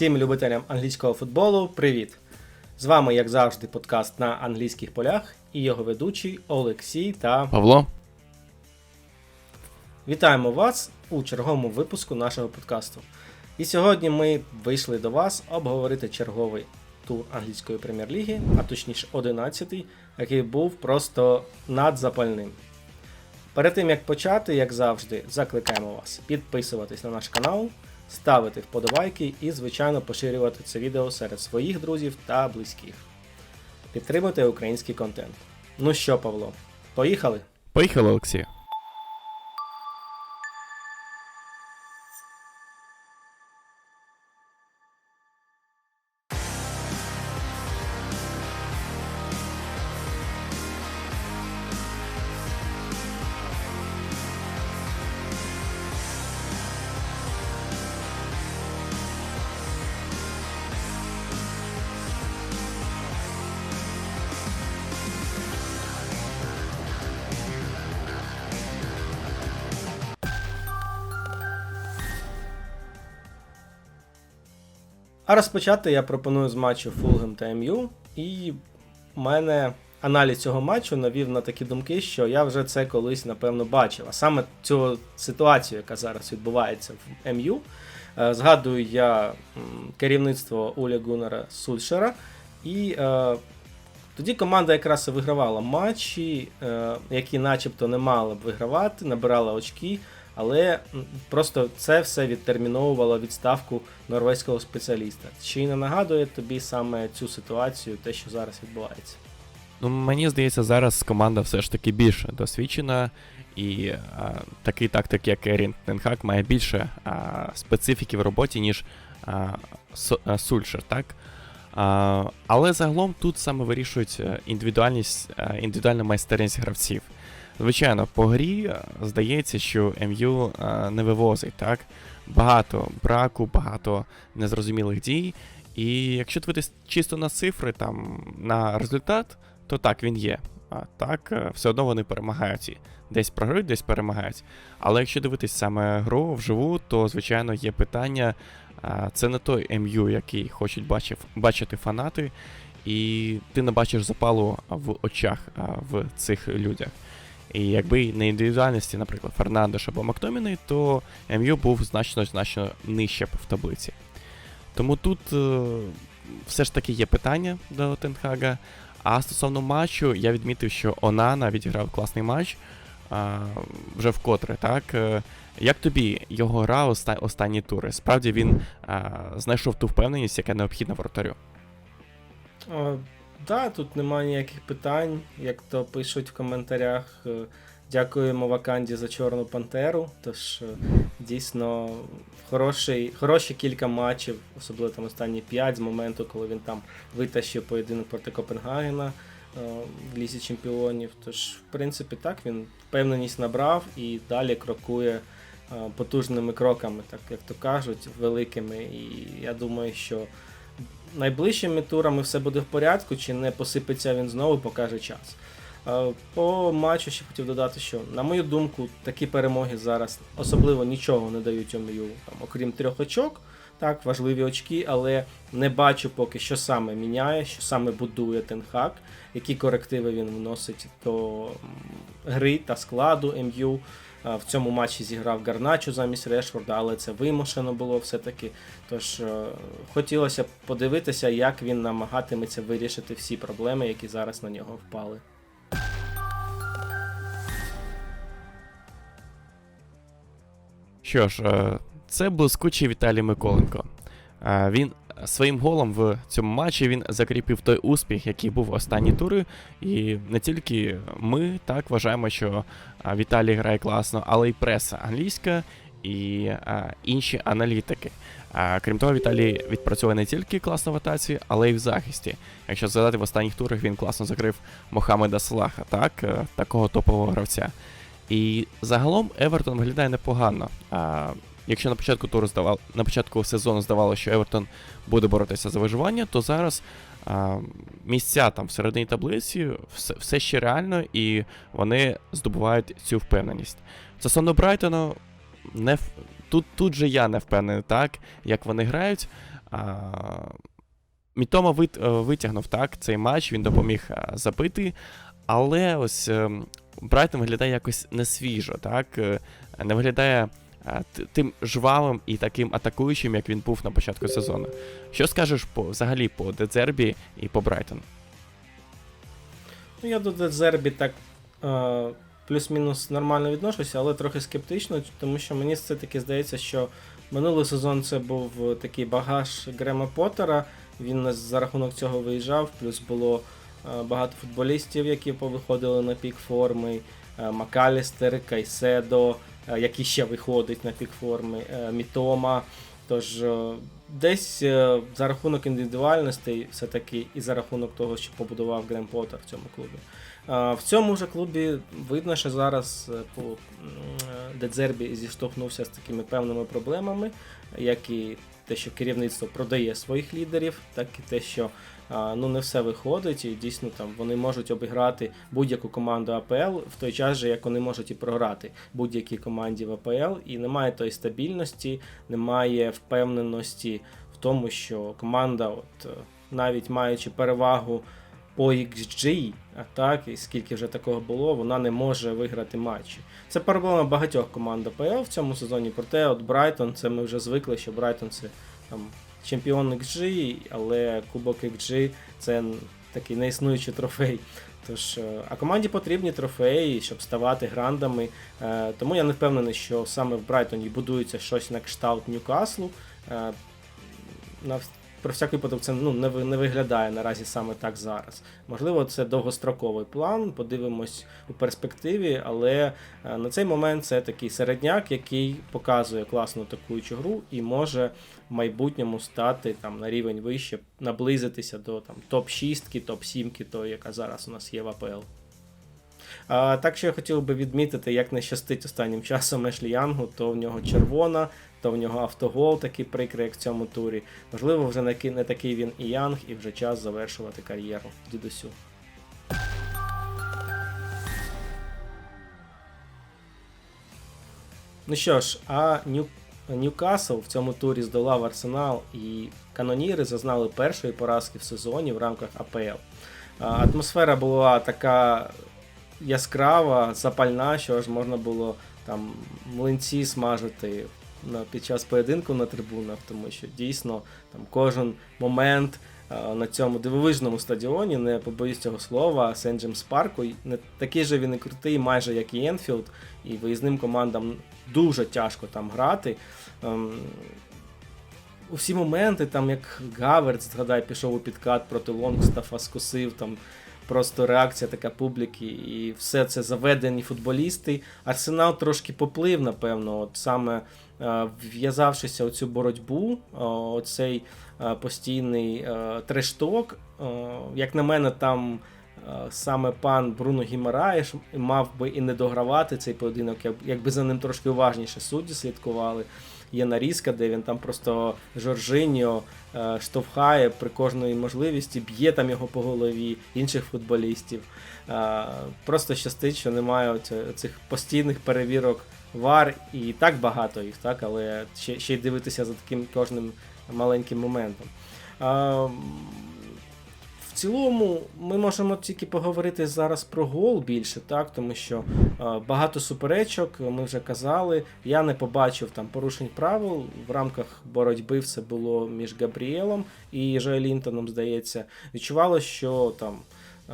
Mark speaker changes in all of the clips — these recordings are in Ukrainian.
Speaker 1: Всім любителям англійського футболу, привіт! З вами, як завжди, подкаст на англійських полях і його ведучий Олексій та
Speaker 2: Павло,
Speaker 1: вітаємо вас у черговому випуску нашого подкасту. І сьогодні ми вийшли до вас обговорити черговий тур англійської прем'єр-ліги, а точніше 11-й, який був просто надзапальним. Перед тим як почати, як завжди, закликаємо вас підписуватись на наш канал, ставити вподобайки і, звичайно, поширювати це відео серед своїх друзів та близьких. Підтримуйте український контент. Ну що, Павло, поїхали?
Speaker 2: поїхали, Олексій.
Speaker 1: А розпочати я пропоную з матчу Фулгем та МЮ. І в мене аналіз цього матчу навів на такі думки, що я вже це колись напевно бачив. А саме цю ситуацію, яка зараз відбувається в МЮ. Е, Згадую я керівництво Уля Гуннера Сульшера. І е, тоді команда якраз і вигравала матчі, е, які начебто не мала б вигравати, набирала очки. Але просто це все відтерміновувало відставку норвезького спеціаліста. Чи не нагадує тобі саме цю ситуацію, те, що зараз відбувається?
Speaker 2: Ну, мені здається, зараз команда все ж таки більш досвідчена, і а, такий тактик, як Ерін Тенхак, має більше а, специфіки в роботі, ніж а, а, Сульшер, так? А, але загалом тут саме вирішують е, індивідуальність, а, індивідуальна майстерність гравців. Звичайно, по грі здається, що МЮ не вивозить, так? Багато браку, багато незрозумілих дій. І якщо дивитись чисто на цифри, там на результат, то так він є. А так, е, все одно вони перемагають. Десь програють, десь перемагають. Але якщо дивитись саме гру вживу, то звичайно є питання. Це не той МЮ, який хочуть бачив, бачити фанати, і ти не бачиш запалу в очах в цих людях. І якби не індивідуальності, наприклад, Фернандеш або Мактоміни, то МЮ був значно значно нижче б в таблиці. Тому тут е, все ж таки є питання до Тенхага. А стосовно матчу, я відмітив, що Онана відіграв класний матч а, вже вкотре, так? Е, Як тобі його гра оста- останні тури? Справді він а, знайшов ту впевненість, яка необхідна воротарю.
Speaker 1: Да, тут немає ніяких питань, як то пишуть в коментарях. Е, Дякуємо Ваканді за Чорну Пантеру. Тож е, дійсно хороший, хороші кілька матчів, особливо там останні 5 з моменту, коли він там витащив поєдинок проти Копенгагена е, в лізі чемпіонів. Тож, в принципі, так він впевненість набрав і далі крокує потужними кроками, так як то кажуть, великими. І я думаю, що найближчими турами все буде в порядку, чи не посипеться він знову, покаже час. Е, По матчу ще хотів додати, що, на мою думку, такі перемоги зараз особливо нічого не дають ОМЮ, там, окрім трьох очок. Так, важливі очки, але не бачу поки, що саме міняє, що саме будує Тенхак, які корективи він вносить до гри та складу МЮ. Е, В цьому матчі зіграв Гарначо замість Решфорда, але це вимушено було все-таки. Тож е, хотілося б подивитися, як він намагатиметься вирішити всі проблеми, які зараз на нього впали.
Speaker 2: Що ж, е, це блискучий Віталій Миколенко. Він своїм голом в цьому матчі він закріпив той успіх, який був останні тури. І не тільки ми так вважаємо, що Віталій грає класно, але й преса англійська і е, інші аналітики. А крім того, Віталій відпрацьовує не тільки класно в атаці, але й в захисті. Якщо згадати, в останніх турах він класно закрив Мохамеда Салаха, так, е, такого топового гравця. І загалом Евертон виглядає непогано. А, якщо на початку туру здавав, на початку сезону здавалося, що Евертон буде боротися за виживання, то зараз а, місця там всередині таблиці все, все ще реально, і вони здобувають цю впевненість. Стосовно Брайтону, не тут, тут же я не впевнений так, як вони грають. А, Мітома вит, е, витягнув так цей матч, він допоміг а, забити, але ось е, Брайтон виглядає якось несвіжо, так? Е, Не виглядає тим жвавим і таким атакуючим, як він був на початку сезону. Що скажеш по взагалі по Дедзербі і по Брайтон?
Speaker 1: Ну, я до Дезербі так е, плюс-мінус нормально відношуся, але трохи скептично, тому що мені все-таки здається, що минулий сезон це був такий багаж Грема Поттера. Він за рахунок цього виїжджав, плюс було е, багато футболістів, які повиходили на пік форми. е, Макалістер, Кайседо, е, який ще виходить на пік е, Мітома. Тож е, десь е, за рахунок індивідуальностей, все-таки і за рахунок того, що побудував Грем Поттер в цьому клубі. Е, В цьому ж клубі видно, що зараз е, по е, Дедзербі зіштовхнувся з такими певними проблемами, як і те, що керівництво продає своїх лідерів, так і те, що ну не все виходить, і дійсно там вони можуть обіграти будь-яку команду АПЛ в той час же, як вони можуть і програти будь-якій команді в АПЛ, і немає тої стабільності, немає впевненості в тому, що команда, от е, навіть маючи перевагу по XG, а так, і скільки вже такого було, вона не може виграти матчі. Це проблема багатьох команд АПЛ в цьому сезоні. Проте, от Брайтон, це ми вже звикли, що Брайтон це там чемпіон XG, але Кубок XG це такий неіснуючий трофей. Тож, е, а команді потрібні трофеї, щоб ставати грандами. Е, Тому я не впевнений, що саме в Брайтоні будується щось на кшталт Ньюкаслу. Е, про всяк випадок це ну, не, не виглядає наразі саме так зараз. Можливо, це довгостроковий план, подивимось у перспективі, але на цей момент це такий середняк, який показує класну атакуючу гру і може майбутньому стати там на рівень вище, наблизитися до там топ-6, топ-7, той, яка зараз у нас є в АПЛ. А, так що я хотів би відмітити, як не щастить останнім часом Ешлі Янгу, то в нього червона, то в нього автогол такий прикрий, як в цьому турі. Можливо, вже не такий він і Янг, і вже час завершувати кар'єру дідусю. Ну що ж, а Нью... Ньюкасл в цьому турі здолав Арсенал і каноніри зазнали першої поразки в сезоні в рамках АПЛ. Атмосфера була така яскрава, запальна, що аж можна було там млинці смажити під час поєдинку на трибунах, тому що дійсно там кожен момент на цьому дивовижному стадіоні, не побоюсь цього слова, Сент Джеймс Парку, не такий же він і крутий, майже як і Енфілд, і виїзним командам дуже тяжко там грати. Ем, усі моменти, там як Гаверц, згадай, пішов у підкат проти Лонгстафа, скосив там. Просто реакція така публіки, і все це заведені футболісти. Арсенал трошки поплив, напевно, от саме е, в'язавшися у цю боротьбу, е, оцей е, постійний е, трешток. Е, як на мене, там е, саме пан Бруно Гімараєш мав би і не догравати цей поєдинок, якби за ним трошки уважніше судді слідкували. Є нарізка, де він там просто Жоржиньо е, штовхає при кожної можливості, б'є там його по голові інших футболістів. Е, Просто щастить, що немає цих постійних перевірок вар, і так багато їх, так, але ще, ще й дивитися за таким кожним маленьким моментом. Е, В цілому ми можемо тільки поговорити зараз про гол більше, так, тому що е, багато суперечок, ми вже казали. Я не побачив там порушень правил. В рамках боротьби все було між Габріелом і Жоелінтоном, здається. Відчувалося, що там е,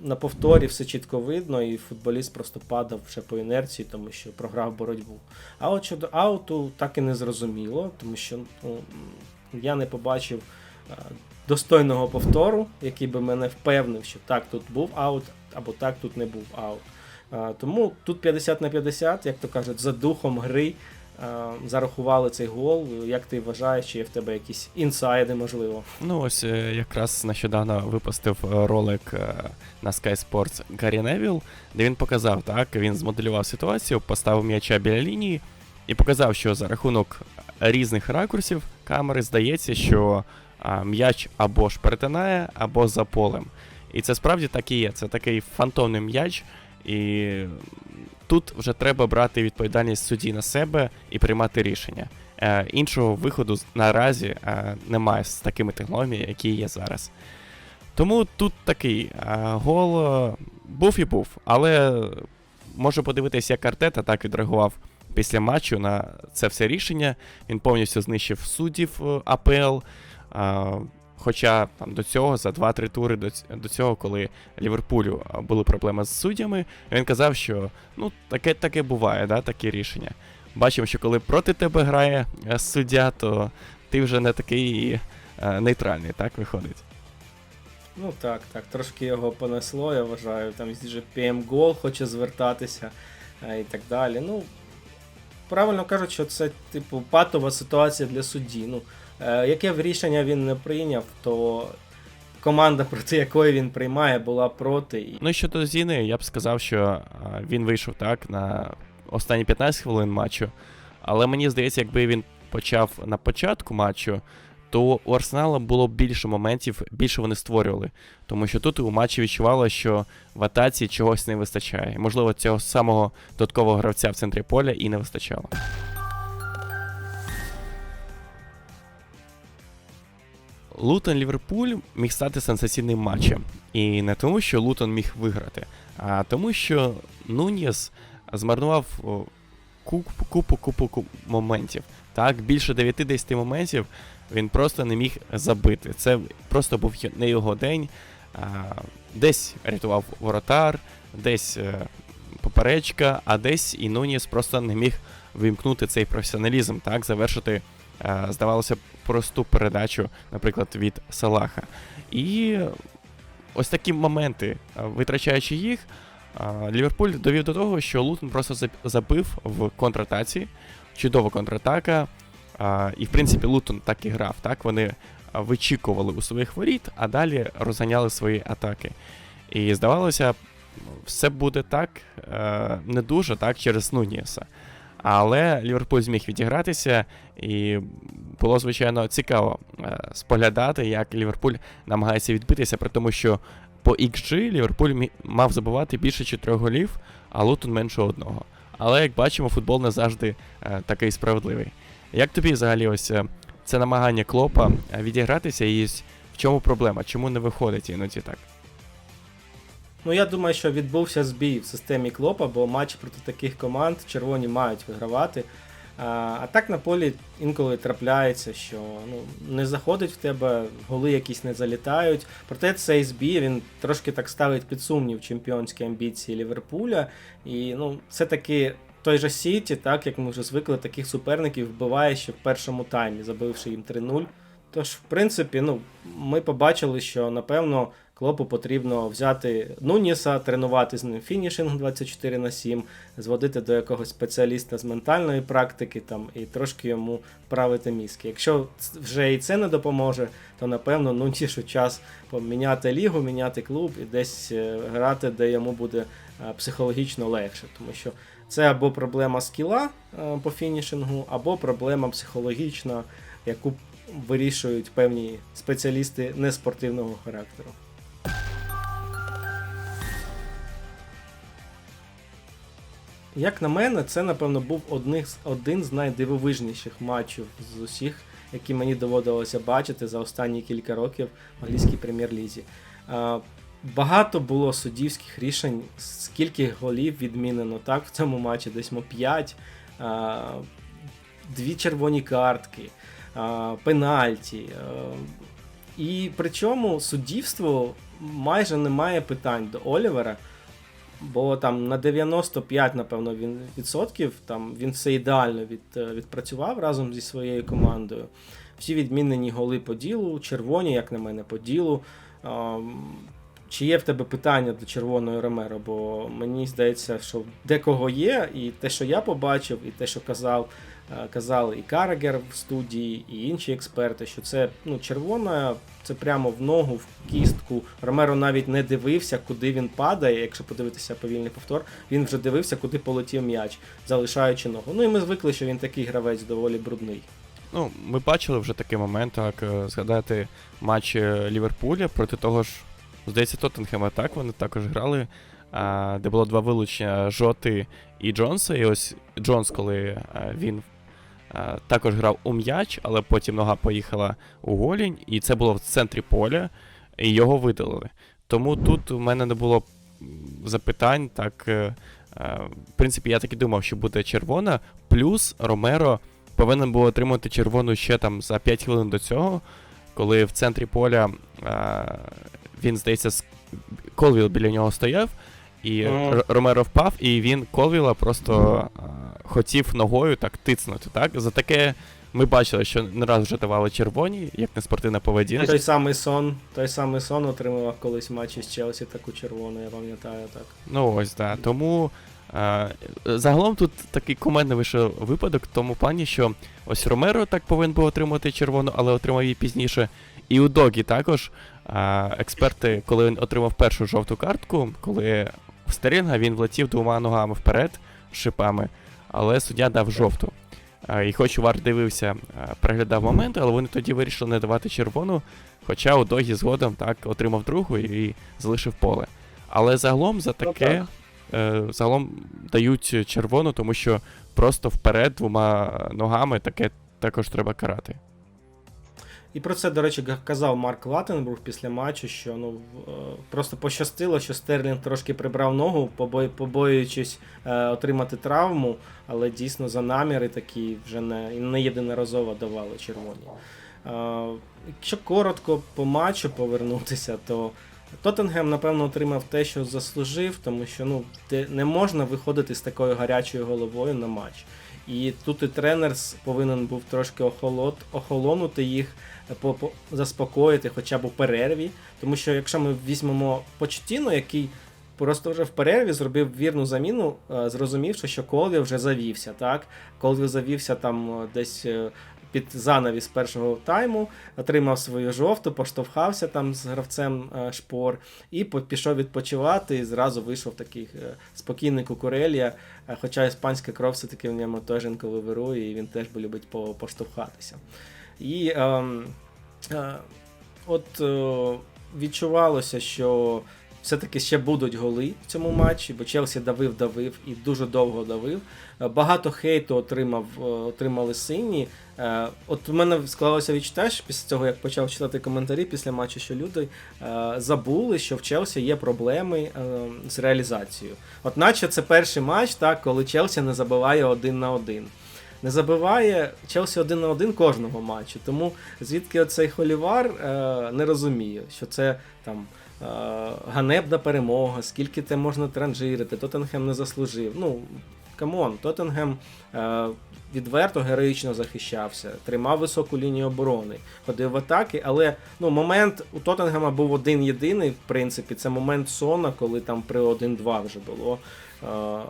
Speaker 1: на повторі все чітко видно, і футболіст просто падав вже по інерції, тому що програв боротьбу. А от щодо ауту, так і не зрозуміло, тому що ну, я не побачив е, достойного повтору, який би мене впевнив, що так тут був аут, або так тут не був аут. Е, Тому тут 50 на 50, як то кажуть, за духом гри зарахували цей гол. Як ти вважаєш, чи є в тебе якісь інсайди, можливо?
Speaker 2: Ну, ось е, якраз нещодавно випустив е, ролик е, на Sky Sports Гаррі Невіл, де він показав, так, він змоделював ситуацію, поставив м'яча біля лінії і показав, що за рахунок різних ракурсів камери здається, що м'яч або ж перетинає, або за полем. І це справді так і є. Це такий фантомний м'яч, і тут вже треба брати відповідальність судді на себе і приймати рішення. Е, іншого виходу наразі е, немає з такими технологіями, які є зараз. Тому тут такий е, гол був і був, але можу подивитися, як Артета так відреагував після матчу на це все рішення. Він повністю знищив суддів АПЛ. Хоча там, до цього, за 2-3 тури до, до цього, коли Ліверпулю були проблеми з суддями, він казав, що ну, таке, таке буває, да, такі рішення. Бачимо, що коли проти тебе грає е, суддя, то ти вже не такий е, нейтральний, так виходить.
Speaker 1: Ну так, так, трошки його понесло, я вважаю. Там вже PM гол хоче звертатися е, і так далі. Ну, правильно кажуть, що це, типу, патова ситуація для судді. Ну, яке б рішення він не прийняв, то команда, проти якої він приймає, була проти.
Speaker 2: Ну і щодо Зіни, я б сказав, що він вийшов так на останні 15 хвилин матчу. Але мені здається, якби він почав на початку матчу, то у Арсенала було більше моментів, більше вони створювали. Тому що тут у матчі відчувало, що в атаці чогось не вистачає. Можливо, цього самого додаткового гравця в центрі поля і не вистачало. Лутон Ліверпуль міг стати сенсаційним матчем. І не тому, що Лутон міг виграти, а тому, що Нуніс змарнував купу, купу, купу, купу моментів. Так, більше 9-10 моментів він просто не міг забити. Це просто був не його день. Десь рятував воротар, десь е, поперечка, а десь і Нуніс просто не міг вимкнути цей професіоналізм, так, завершити, здавалося, б, просту передачу, наприклад, від Салаха. І ось такі моменти, е, витрачаючи їх, е, Ліверпуль довів до того, що Лутон просто забив в контратаці. Чудова контратака. е, І, в принципі, Лутон так і грав. Так? Вони е, вичікували у своїх воріт, а далі розганяли свої атаки. І здавалося, все буде так е, не дуже так через Нуніса. Але Ліверпуль зміг відігратися, і було, звичайно, цікаво е, споглядати, як Ліверпуль намагається відбитися, при тому, що по XG Ліверпуль мав забивати більше чотирьох голів, а Лутон менше одного. Але як бачимо, футбол не завжди е, такий справедливий. Як тобі взагалі ось е, це намагання Клопа відігратися і в чому проблема? Чому не виходить іноді так?
Speaker 1: Ну, я думаю, що відбувся збій в системі Клопа, бо матч проти таких команд червоні мають вигравати. А, а так на полі інколи трапляється, що ну, не заходить в тебе, голи якісь не залітають. Проте цей збій він трошки так ставить під сумнів чемпіонські амбіції Ліверпуля. І ну, все-таки той же Сіті, так як ми вже звикли, таких суперників вбиває ще в першому таймі, забивши їм 3-0. Тож, в принципі, ну, ми побачили, що напевно Клопу потрібно взяти Нуніса, тренувати з ним фінішинг 24 на 7, зводити до якогось спеціаліста з ментальної практики там, і трошки йому правити мізки. Якщо вже і це не допоможе, то напевно Нунішу час поміняти лігу, міняти клуб і десь е, грати, де йому буде е, психологічно легше. Тому що це або проблема скіла е, по фінішингу, або проблема психологічна, яку вирішують певні спеціалісти неспортивного характеру. Як на мене, це, напевно, був одних, один з найдивовижніших матчів з усіх, які мені доводилося бачити за останні кілька років в англійській прем'єр-лізі. Багато було суддівських рішень, скільки голів відмінено так в цьому матчі, десь мо 5, дві червоні картки, пенальті. І причому суддівство майже не має питань до Олівера, бо там на 95, напевно, він відсотків там він все ідеально від, е, відпрацював разом зі своєю командою. Всі відмінені голи по ділу, червоні, як на мене, по ділу. Чи є в тебе питання до червоної Ромеро? Бо мені здається, що декого є, і те, що я побачив, і те, що казав, е, казали і Карагер в студії, і інші експерти, що це ну, червона, це прямо в ногу, в кістку. Ромеро навіть не дивився, куди він падає. Якщо подивитися повільний повтор, він вже дивився, куди полетів м'яч, залишаючи ногу. Ну і ми звикли, що він такий гравець доволі брудний.
Speaker 2: Ну, ми бачили вже такий момент, так е, згадати матч е, Ліверпуля проти того ж, здається, Тоттенхема, так вони також грали, а, де було два вилучення Жоти і Джонса. І ось Джонс, коли а, він е, також грав у м'яч, але потім нога поїхала у голінь, і це було в центрі поля, і його видалили. Тому тут у мене не було запитань. Так, е, е, в принципі, я так і думав, що буде червона. Плюс Ромеро повинен був отримати червону ще там за 5 хвилин до цього, коли в центрі поля е, він, здається, Колвіл біля нього стояв, і. Р- Ромеро впав, і він Колвіла просто е, хотів ногою так тицнути. Так? За таке ми бачили, що не раз вже давали червоні, як неспортивна поведінка.
Speaker 1: Той самий сон, той самий сон отримував колись в матчі з Челсі таку червону, я пам'ятаю так.
Speaker 2: Ну ось, да. Тому загалом тут такий кумедний вийшов випадок в тому плані, що ось Ромеро так повинен був отримати червону, але отримав її пізніше. І у Догі також експерти, коли він отримав першу жовту картку, коли в Стерінга він влетів двома ногами вперед шипами, але суддя дав жовту. І хоч Вар дивився, переглядав моменти, але вони тоді вирішили не давати червону. Хоча у Догі згодом так отримав другу і залишив поле. Але загалом за
Speaker 1: Ну,
Speaker 2: таке е, загалом дають червону, тому що просто вперед двома ногами таке також треба карати.
Speaker 1: І про це, до речі, казав Марк Латенбург після матчу, що ну е, просто пощастило, що Стерлінг трошки прибрав ногу, побоюючись е, отримати травму, але дійсно за наміри такі вже не, не єдиноразово давали червоні. Е, якщо коротко по матчу повернутися, то Тоттенгем, напевно, отримав те, що заслужив, тому що ну, не можна виходити з такою гарячою головою на матч. І тут і тренер повинен був трошки охолонути їх, заспокоїти хоча б у перерві. Тому що якщо ми візьмемо Почтіно, який просто вже в перерві зробив вірну заміну, е, зрозумівши, що Колві вже завівся. Так? Колві завівся там е, десь е, під занавіс першого тайму, отримав свою жовту, поштовхався там з гравцем шпор і пішов відпочивати, і зразу вийшов такий спокійний кукурелія. Хоча іспанська кров все-таки в ньому теж інколи вирує, і він теж любить по- поштовхатися. І ем, е, от е, відчувалося, що все-таки ще будуть голи в цьому матчі, бо Челсі давив, давив і дуже довго давив. Е, Багато хейту отримав, е, отримали сині. Е, От у мене склалося відчуття, що після цього, як почав читати коментарі після матчу, що люди е, забули, що в Челсі є проблеми е, з реалізацією. От наче це перший матч, так, коли Челсі не забиває один на один. Не забиває Челсі один на один кожного матчу. Тому звідки оцей холівар е, не розумію, що це там е, ганебна перемога, скільки те можна транжирити, Тоттенхем не заслужив. Ну, камон, Тоттенгем е, відверто героїчно захищався, тримав високу лінію оборони, ходив в атаки, але ну, момент у Тоттенгема був один єдиний, в принципі, це момент Сона, коли там при 1-2 вже було. Е,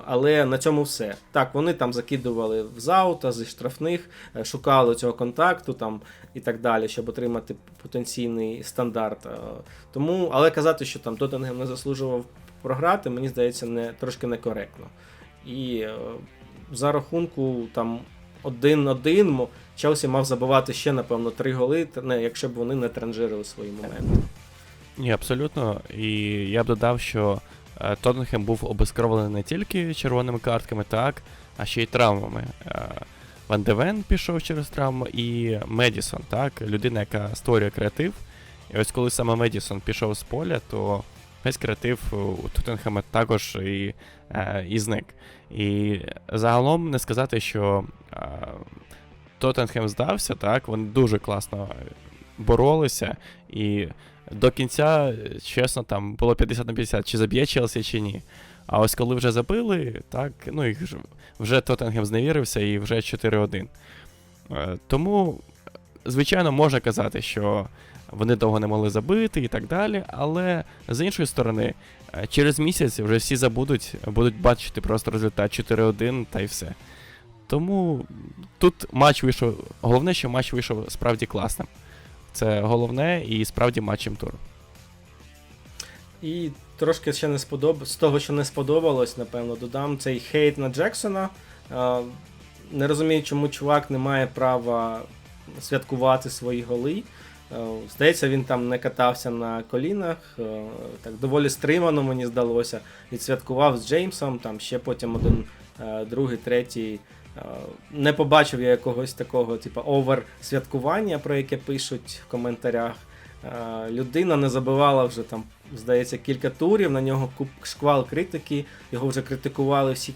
Speaker 1: Але на цьому все. Так, вони там закидували в заута зі штрафних, е, шукали цього контакту там і так далі, щоб отримати потенційний стандарт. Е, Тому, але казати, що там Тоттенгем не заслужував програти, мені здається, не трошки некоректно. І за рахунку там 1-1 Челсі мав забивати ще, напевно, три голи, не, якщо б вони не транжирили свої моменти.
Speaker 2: Ні, абсолютно. І я б додав, що Тоттенхем був обезкровлений не тільки червоними картками, так, а ще й травмами. Е, Ван Девен пішов через травму, і Медісон, так, людина, яка створює креатив. І ось коли саме Медісон пішов з поля, то весь креатив у Тоттенхема також і, е, і зник. І загалом не сказати, що е, Тоттенхем здався, так, вони дуже класно боролися. І до кінця, чесно, там було 50 на 50, чи заб'є Челсі, чи ні. А ось коли вже забили, так, ну і вже Тоттенгем зневірився і вже 4-1. Е, Тому, звичайно, можна казати, що вони довго не могли забити і так далі, але з іншої сторони, е, через місяць вже всі забудуть, будуть бачити просто результат 4-1 та й все. Тому тут матч вийшов. Головне, що матч вийшов справді класним. Це головне і справді матчем туру.
Speaker 1: І трошки ще не сподоб... з того, що не сподобалось, напевно, додам цей хейт на Джексона. Не розумію, чому чувак не має права святкувати свої голи. Здається, він там не катався на колінах, так доволі стримано, мені здалося. Відсвяткував з Джеймсом, там ще потім один, другий, третій Не побачив я якогось такого, типу, овер-святкування, про яке пишуть в коментарях. Е, Людина не забивала вже там, здається, кілька турів, на нього куп- шквал критики, його вже критикували всі,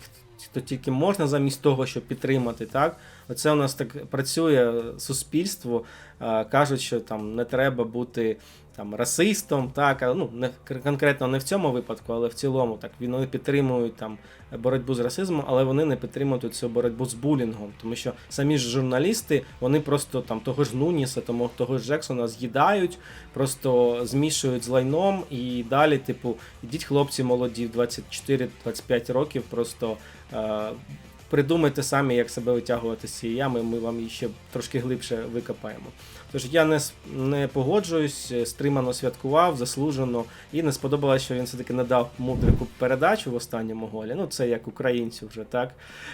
Speaker 1: хто тільки можна, замість того, щоб підтримати. Так? Оце у нас так працює суспільство. Е, Кажуть, що там не треба бути там расистом, так, ну не кон- конкретно не в цьому випадку, але в цілому так вони підтримують там боротьбу з расизмом, але вони не підтримують цю боротьбу з булінгом, тому що самі ж журналісти вони просто там того ж Нуніса, тому того ж Джексона з'їдають, просто змішують з лайном і далі, типу, ідіть хлопці молоді, в 24-25 років, просто. Е- Придумайте самі, як себе витягувати з цієї ями, ми вам її ще трошки глибше викопаємо. Тож я не, не погоджуюсь, е, стримано святкував, заслужено, і не сподобалось, що він все-таки не дав Мудрику передачу в останньому голі. Ну, це як українцю вже так.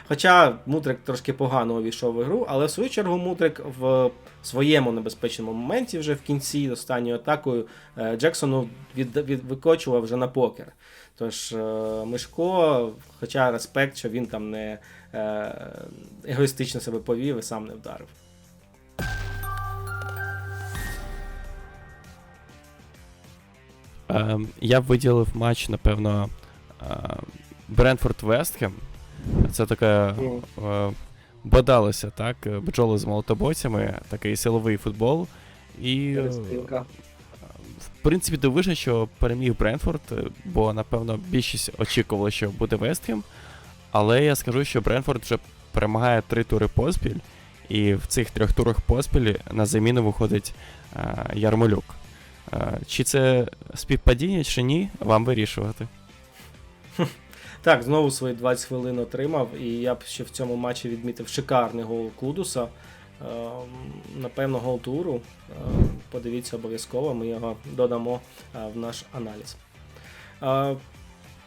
Speaker 1: Хоча Мудрик трошки погано увійшов в ігру, але в свою чергу Мудрик в своєму небезпечному моменті вже в кінці останньою атакою е, Джексону від, від, викочував вже на покер. Тож е, Мишко, хоча респект, що він там не егоїстично себе повів і сам не вдарив.
Speaker 2: Я б виділив матч, напевно, Бренфорд Вестхем. Це таке е, бодалося, так? Бджоли з молотобойцями, такий силовий футбол. І е, в принципі, дивишся, що переміг Бренфорд, е, бо, напевно, більшість очікували, що буде Вестхем. Але я скажу, що Бренфорд вже перемагає три тури поспіль, і в цих трьох турах поспіль на заміну виходить е, Ярмолюк. Чи це співпадіння, чи ні, вам вирішувати.
Speaker 1: Так, знову свої 20 хвилин отримав, і я б ще в цьому матчі відмітив шикарний гол Кудуса. Е, Напевно, гол туру. Е, Подивіться обов'язково, ми його додамо е, в наш аналіз. Е,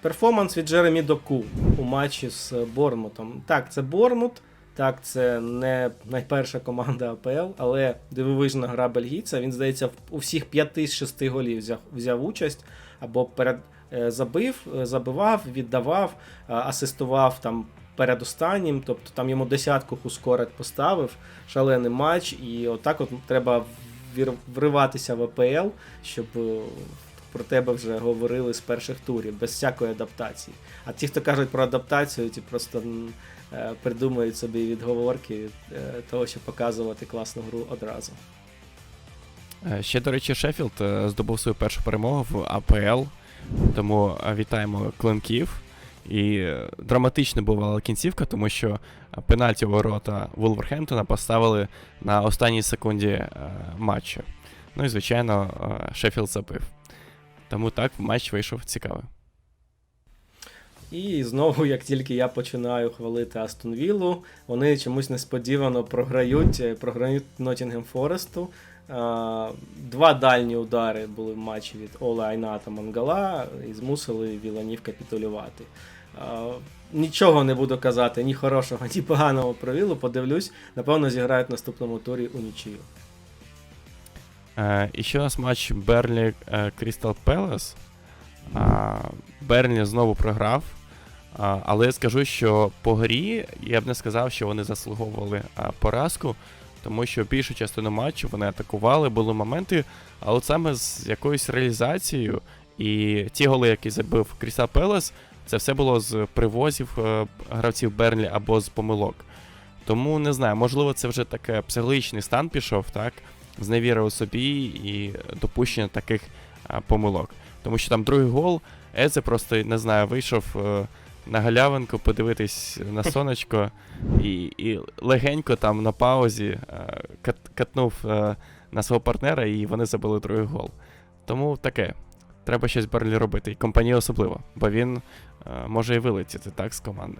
Speaker 1: Перформанс від Джеремі Доку у матчі з Борнмутом. Так, це Борнмут, так, це не найперша команда АПЛ, але дивовижна гра бельгійця. Він, здається, у всіх п'яти з шести голів взяв, участь або перед е, забив, е, забивав, віддавав, е, асистував там перед останнім, тобто там йому десятку Хускорет поставив, шалений матч, і отак от треба вриватися в АПЛ, щоб про тебе вже говорили з перших турів, без всякої адаптації. А ті, хто кажуть про адаптацію, ті просто придумують собі відговорки е, того, щоб показувати класну гру одразу.
Speaker 2: Е, Ще, до речі, Шеффілд е, здобув свою першу перемогу в АПЛ, тому е, вітаємо клинків. І е, драматична бувала кінцівка, тому що е, пенальті ворота Вулверхемптона поставили на останній секунді е, матчу. Ну і, звичайно, е, Шеффілд забив. Тому так матч вийшов цікавий.
Speaker 1: І знову, як тільки я починаю хвалити Астон Віллу, вони чомусь несподівано програють, е, програють Ноттінгем Форесту. Два дальні удари були в матчі від Ола Айна Мангала і змусили Віланів капітулювати. Нічого не буду казати, ні хорошого, ні поганого про Віллу. Подивлюсь, напевно, зіграють в наступному турі у нічию.
Speaker 2: Е, і ще у нас матч Берлі Крістал Пелес. Берлі знову програв. Але я скажу, що по грі я б не сказав, що вони заслуговували поразку, тому що більшу частину матчу вони атакували, були моменти, але саме з якоюсь реалізацією. І ті голи, які забив Крістал Пелес, це все було з привозів е, гравців Берлі або з помилок. Тому не знаю, можливо, це вже таке психологічний стан пішов, так? зневіра у собі і допущення таких помилок. Тому що там другий гол, Езе просто, не знаю, вийшов е, на галявинку подивитись на сонечко і, і легенько там на паузі е, кат, катнув е, на свого партнера, і вони забили другий гол. Тому таке. Треба щось Берлі робити, і компанії особливо, бо він е, може і вилетіти так з команди.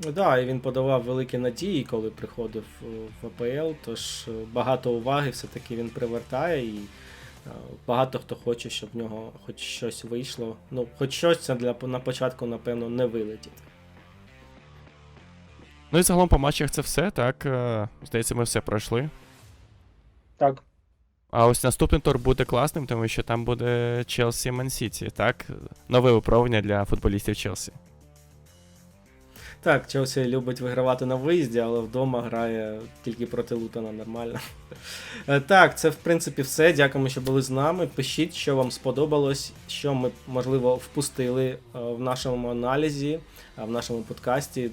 Speaker 1: Так, да, і він подавав великі надії, коли приходив в АПЛ, тож багато уваги все-таки він привертає, і багато хто хоче, щоб в нього хоч щось вийшло. Ну, хоч щось це для на початку, напевно, не вилетіти.
Speaker 2: Ну і загалом по матчах це все, так. е, Здається, ми все пройшли.
Speaker 3: Так.
Speaker 2: А ось наступний тур буде класним, тому що там буде Челсі Мен Сіті, так? Нове випробування для футболістів Челсі.
Speaker 1: Так, Челсі любить вигравати на виїзді, але вдома грає тільки проти Лутона нормально. Е, Так, це в принципі все. Дякуємо, що були з нами. Пишіть, що вам сподобалось, що ми, можливо, впустили е, в нашому аналізі, в нашому подкасті.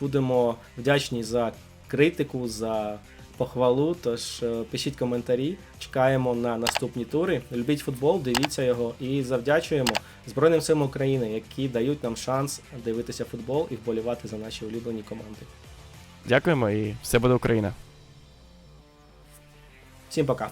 Speaker 1: Будемо вдячні за критику, за похвалу. Тож е, пишіть коментарі, чекаємо на наступні тури. Любіть футбол, дивіться його і завдячуємо Збройним силам України, які дають нам шанс дивитися футбол і вболівати за наші улюблені команди.
Speaker 2: Дякуємо і все буде Україна.
Speaker 1: Всім пока!